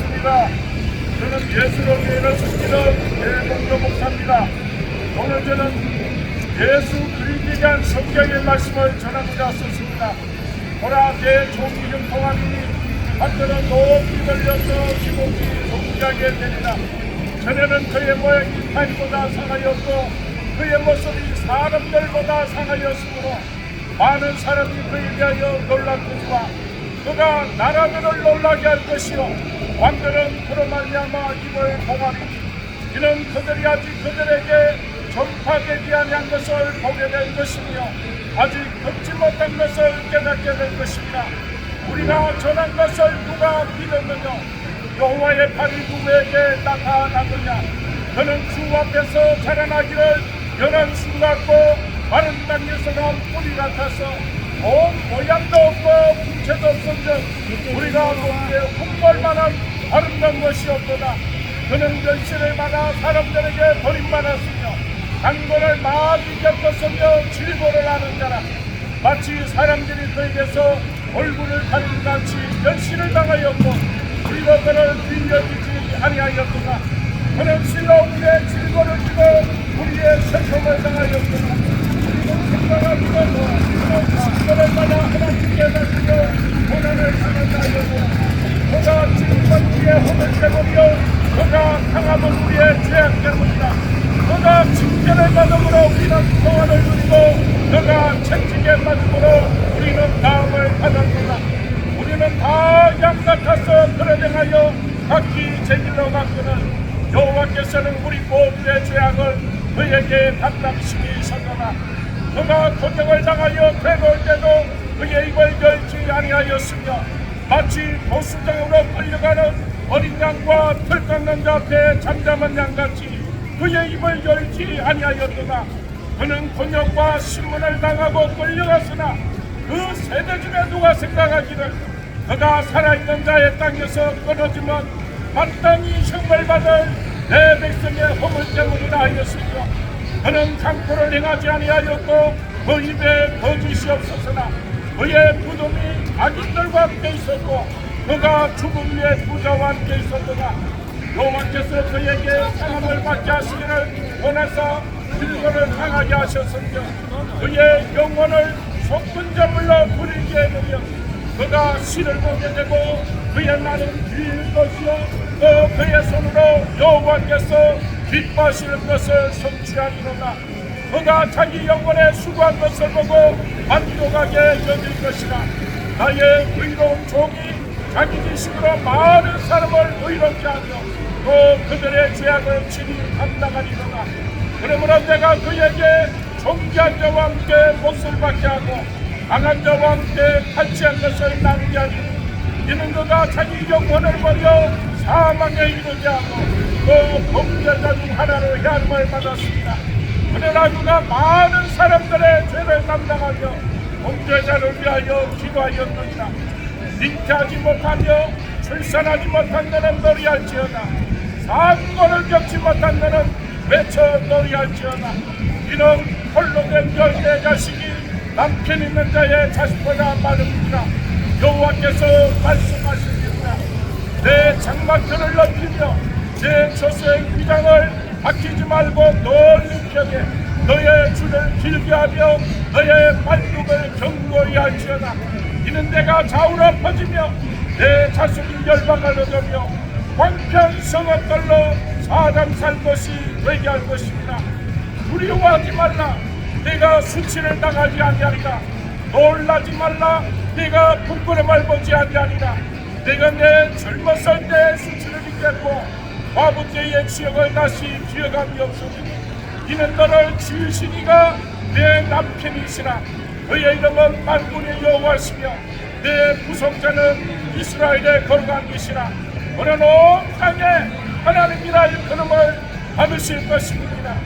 반갑습니다. 저는 예수로 교회를 섬기는 대봉도 목사입니다. 오늘 저는 예수 그리스도에 대한 성경의 말씀을 전하고자 썼습니다. 보라 내 종이 형통하니 한때는 높이 걸려서 기복이 동기하게 되리라. 전에는 그의 모양이 타인보다 상하였고 그의 모습이 사람들보다 상하였으므로 많은 사람이 그에 대하여 놀랐거니와 그가 나라들을 놀라게 할 것이요 왕들은 그로 말미암아 입을 봉하리. 이는 그들이 아직 그들에게 전파되지 아니한 것을 보게 될 것이며 아직 듣지 못한 것을 깨닫게 될 것입니다. 우리가 전한 것을 누가 믿었느냐? 여호와의 팔이 누구에게 나타나느냐? 그는 주 앞에서 자라나기를 연한 수 같고 마른 땅에서 나온 뿌리 같아서 온 모양도 없고 풍채도 없은 즉 우리가 보기에 흠벌 만한 아름다운 것이 없도다. 그는 결실을 받아 사람들에게 버림받았으며 단고를 많이 겪었으며 질고를 하는 자라. 마치 사람들이 그에게서 얼굴을 가리는 같이 결실을 당하였고 우리가 그를 빌려주지 아니하였구나. 그는 실로 우리의 질고를 지고 우리의 슬픔을 당하였구나 우리는 생각하기로 그는 식별을 받아 하나님께 나시며 고난을 당한다였고 그가 찔건 우리의 험을 때문이요 그가 강함은 우리의 죄악 때문이다 그가 징계를 받음으로 우리는 평안을 누리고 그가 채찍에 맞음으로 우리는 다음을 받았구나 우리는 다 양 같아서 그러쟁하여 각기 제 길로 갔거늘 여호와께서는 우리 모두의 죄악을 그에게 담당심이 서거나 그가 고통을 당하여 괴로울 때도 열지 아니하였으며 마치 보수장으로 끌려가는 어린 양과 털 깎는 자 앞에 잠잠한 양같이 그의 입을 열지 아니하였으나 그는 곤욕과 신문을 당하고 끌려갔으나 그 세대 중에 누가 생각하기를 그가 살아있는 자의 땅에서 끊어지면 마땅히 형벌 받을 내 백성의 허물 때문이라 하였으며 그는 강포를 행하지 아니하였고 그 입에 거짓이 없었으나 그의 무덤이 악인들과 함께 있었고 그가 죽음 위에 부자와 함께 있었도다. 여호와께서 그에게 상함을 받게 하시기를 원해서 불거를 당하게 하셨으며 그의 영혼을 속군자물로 부리게 되며 그가 씨를 보게 되고 그의 날은 길 것이요 또 그의 손으로 여호와께서 기뻐하시는 것을 성취하리로다 그가 자기 영혼에 수고한 것을 보고 만족하게 여길 것이라. 나의 의로운 종이 자기 지식으로 많은 사람을 의롭게 하며 또 그들의 죄악을 친히 감당하리로다. 그러므로 내가 그에게 존귀한 자와 함께 몫을 받게 하고 강한 자와 함께 탈취한 것을 낭비하니 이는 그가 자기 영혼을 버려 사망에 이르게 하고 또 범죄자 중 하나로 해함을 받았습니다 그러나 그가 많은 사람들의 죄를 담당하며 범죄자를 위하여 기도하였느니라. 잉태하지 못하며 출산하지 못한 너는 노리할지어다. 사고를 겪지 못한 너는 외쳐 노리할지어다. 이는 홀로 된 열대 자식이 남편 있는 자의 자식보다 많으니라 여호와께서 말씀하십니다. 내 장막들을 넓히며 내 저수의 위장을 아끼지 말고 넓이 펴게. 너의 줄을 길게 하며 너의 발굽을 견고히 할지어다. 이는 내가 좌우로 퍼지며 내 자손이 열방을 얻으며 광평 성읍들로 사람 살 것이 되게 할 것입니다. 두려워하지 말라. 내가 수치를 당하지 아니하리라. 놀라지 말라. 내가 부끄러움을 보지 아니하리라. 내가 내 젊었을 때 수치를 잊겠고 때의 지역을 다시 없으니 이는 너를 지으시니가 내 남편이시라. 그의 이름은 만군의 여호와시며 내 구속자는 이스라엘의 거룩한 이시라. 그는 온 땅에 하나님이라 일컬음을 받으실 것입니다.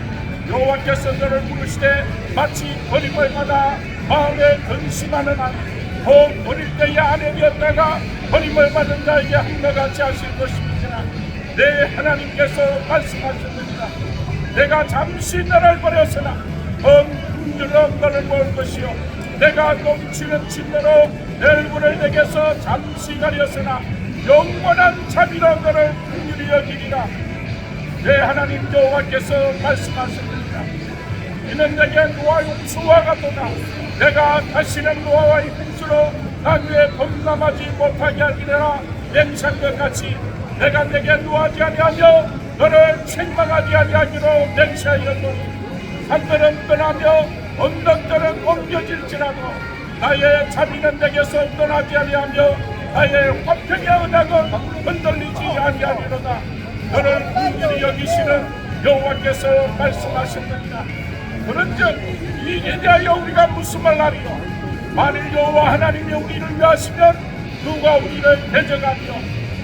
여호와께서 너를 부르시되 마치 버림을 받아 마음에 근심하는 한곧 어릴 때의 아내였다가 버림을 받은 자에게 한가같이 하실 것입니다 내 하나님께서 말씀하셨느니라. 내가 잠시 너를 버렸으나 엉 궁주로 너를 모을 것이요. 내가 넘치는 진노로 내 얼굴을 내게서 잠시 가렸으나 영원한 자비로 너를 긍휼히 여기리라. 내 하나님 여호와께서 말씀하십니다 이는 내게 노아 용수와 같도다. 내가 다시는 노아와의 홍수로 나그에 범람하지 못하게 하리라. 것 같이 내가 내게 노하지 아니하며 너를 책망하지 아니하기로 맹세하였노니 산들은 떠나며 언덕들은 옮겨질지라도 나의 자비는 내게서 떠나지 아니하며 나의 화평의 은하은 흔들리지 아니하리로다. 너를 긍휼히 여기시는 여호와께서 말씀하셨느니라. 그런즉 이에 대하여 우리가 무슨 말하리요? 만일 여호와 하나님이 우리를 위하시면 누가 우리를 대적하며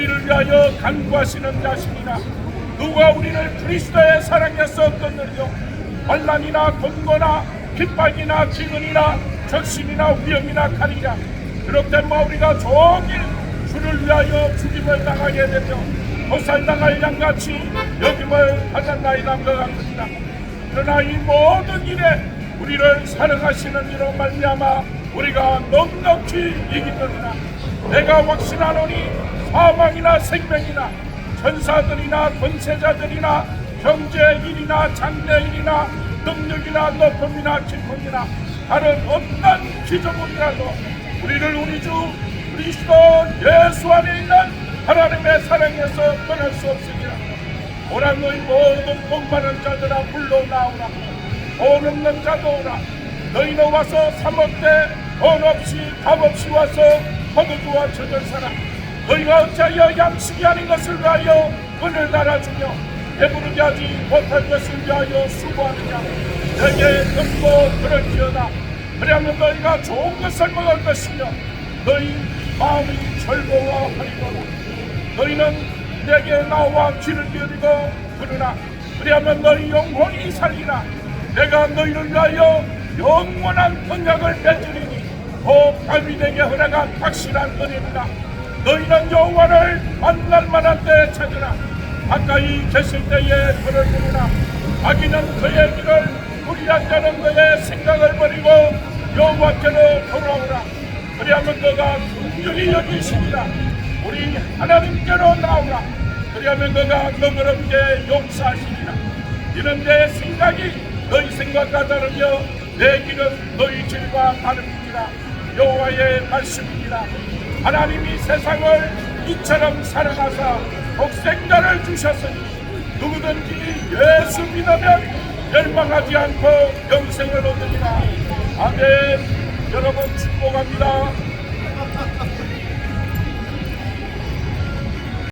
우리를 위하여 간구하시는 자신이나 누가 우리를 그리스도의 사랑에서 얻느리요? 환란이나 권고나 핍박이나 기근이나 적신이나 위험이나 칼이라. 그렇게 뭐 우리가 종일 주를 위하여 죽임을 당하게 되며 도살당할 양같이 여김을 받았나이다 같으니라 그러나 이 모든 일에 우리를 사랑하시는 이로 말미암아 우리가 넉넉히 이기느니라. 내가 확신하노니 사망이나 생명이나 천사들이나 권세자들이나 경제일이나 장래일이나 능력이나 높음이나 기쁨이나 다른 어떤 기적이라도 우리를 우리 주 그리스도 예수 안에 있는 하나님의 사랑에서 떠날 수 없으리라. 오라 너희 모든 복받은 자들아 불러 나오라. 돈 없는 자도 오라. 너희는 와서 사먹되 돈 없이 값 없이 와서 허거주와 저절 살아 너희가 어찌하여 양식이 아닌 것을 위하여 은을 달아주며 배부르게 하지 못할 것을 위하여 수고하느냐. 내게 듣고 들을지어다. 그리하면 너희가 좋은 것을 먹을 것이며 너희 마음이 즐거워하리로다 너희는 내게 나와 귀를 기울이고 부르라. 그리하면 너희 영혼이 살리라. 내가 너희를 위하여 영원한 언약을 맺으리니 곧 밤이 내게 허락한 확실한 은혜입니다 너희는 여호와를 만날 만한 때 찾으라. 가까이 계실 때에 그를 부르라. 자기는 그의 길을 우리한 자는 그의 생각을 버리고 여호와께로 돌아오라. 그리하면 너가 긍휼히 여기시리라 우리 하나님께로 나오라. 그리하면 너가 너그럽게 용서하시리라 이는 내 생각이 너희 생각과 다르며 내 길은 너희 길과 다릅니다. 여호와의 말씀이니라 하나님이 세상을 이처럼 사랑하사 독생자를 주셨으니 누구든지 예수 믿으면 멸망하지 않고 영생을 얻으리라. 아멘. 여러분 축복합니다